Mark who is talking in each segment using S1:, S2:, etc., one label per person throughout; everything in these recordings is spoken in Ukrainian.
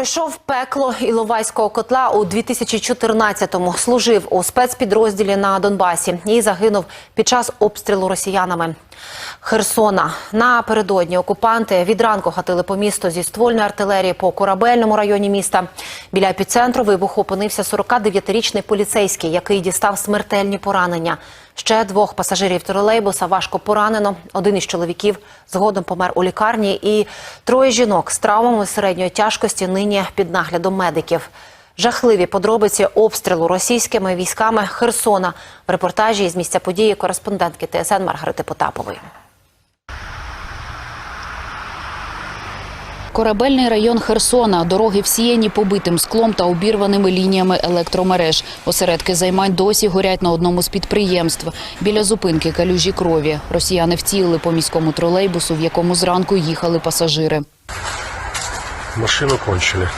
S1: Пройшов пекло Іловайського котла у 2014-му. Служив у спецпідрозділі на Донбасі і загинув під час обстрілу росіянами Херсона. Напередодні окупанти від ранку хатили по місту зі ствольної артилерії по корабельному районі міста. Біля епіцентру вибуху опинився 49-річний поліцейський, який дістав смертельні поранення. Ще двох пасажирів тролейбуса важко поранено. Один із чоловіків згодом помер у лікарні. І троє жінок з травмами середньої тяжкості нині під наглядом медиків. Жахливі подробиці обстрілу російськими військами Херсона в репортажі із місця події кореспондентки ТСН Маргарити Потапової.
S2: Корабельний район Херсона. Дороги всіяні побитим склом та обірваними лініями електромереж. Осередки займань досі горять на одному з підприємств. Біля зупинки калюжі крові. Росіяни втілили по міському тролейбусу, в якому зранку їхали пасажири.
S3: Машину кончили.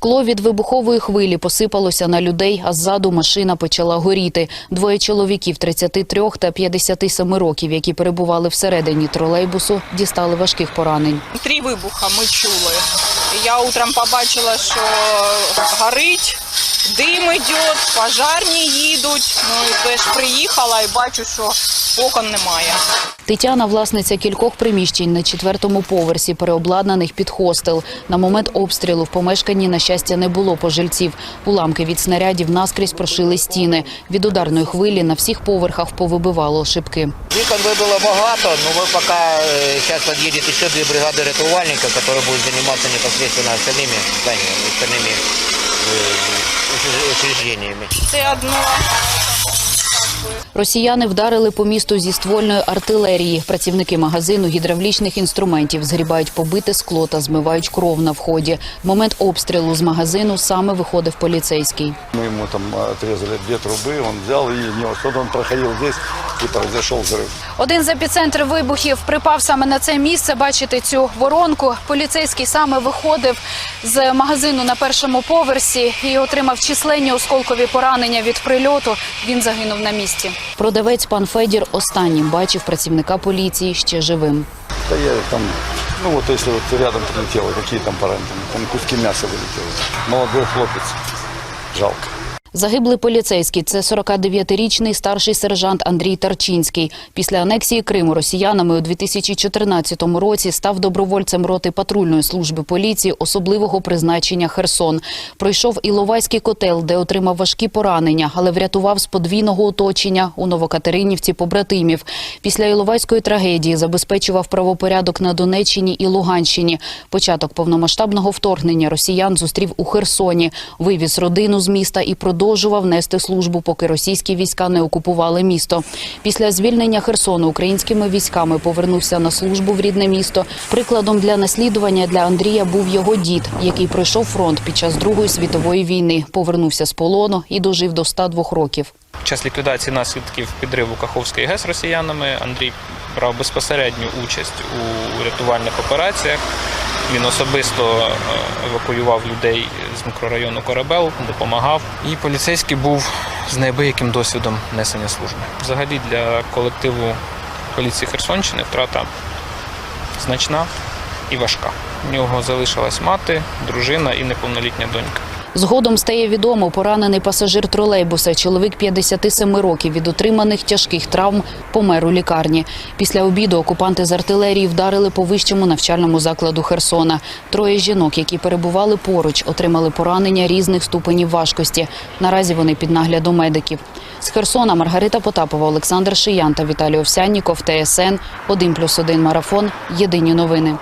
S2: Скло від вибухової хвилі посипалося на людей, а ззаду машина почала горіти. Двоє чоловіків 33 та 57 років, які перебували всередині тролейбусу, дістали важких поранень.
S4: Три вибуха ми чули. Я утром побачила, що горить, дим йде, пожарні їдуть. Ну і теж приїхала і бачу, що окон немає.
S2: Тетяна – власниця кількох приміщень на четвертому поверсі, переобладнаних під хостел. На момент обстрілу в помешканні, на щастя, не було пожильців. Уламки від снарядів наскрізь прошили стіни. Від ударної хвилі на всіх поверхах повибивало шибки.
S5: Вікон вибило багато, але ми поки зараз під'їде ще дві бригади рятувальників, які будуть займатися непосредственно остальними зданнями, остальними е, учреждениями.
S4: Це одно.
S2: Росіяни вдарили по місту зі ствольної артилерії. Працівники магазину гідравлічних інструментів згрібають побите скло та змивають кров на вході. Момент обстрілу з магазину саме виходив поліцейський.
S6: Ми йому там отрезали дві труби. он взял и нес. Вот он проходил здесь и произошел взрыв.
S7: Один з епіцентрів вибухів припав саме на це місце. Бачите цю воронку. Поліцейський саме виходив з магазину на першому поверсі і отримав численні осколкові поранення від прильоту. Він загинув на місці.
S2: Продавець пан Федір останнім бачив працівника поліції ще живим.
S6: Да я там, ну вот если вот рядом прилетело, какие там параметры, там куски мяса вылетели. Молодой хлопец, жалко.
S2: Загиблий поліцейський – це 49-річний старший сержант Андрій Тарчинський. Після анексії Криму росіянами у 2014 році став добровольцем роти патрульної служби поліції особливого призначення «Херсон». Пройшов Іловайський котел, де отримав важкі поранення, але врятував з подвійного оточення у Новокатеринівці побратимів. Після Іловайської трагедії забезпечував правопорядок на Донеччині і Луганщині. Початок повномасштабного вторгнення росіян зустрів у Херсоні, вивіз родину з міста і продовжував нести службу, поки російські війська не окупували місто. Після звільнення Херсону українськими військами повернувся на службу в рідне місто. Прикладом для наслідування для Андрія був його дід, який пройшов фронт під час Другої світової війни, повернувся з полону і дожив до 102 років.
S8: Під час ліквідації наслідків підриву Каховської ГЕС росіянами Андрій брав безпосередню участь у рятувальних операціях. Він особисто е, евакуював людей з мікрорайону Корабел, допомагав. І поліцейський був з неабияким досвідом несення служби. Взагалі для колективу поліції Херсонщини втрата значна і важка. У нього залишилась мати, дружина і неповнолітня донька.
S2: Згодом стає відомо, поранений пасажир тролейбуса, чоловік 57 років від отриманих тяжких травм, помер у лікарні. Після обіду окупанти з артилерії вдарили по вищому навчальному закладу Херсона. Троє жінок, які перебували поруч, отримали поранення різних ступенів важкості. Наразі вони під наглядом медиків. З Херсона Маргарита Потапова, Олександр Шиян та Віталій Овсянніков, ТСН 1+,1 марафон. Єдині новини.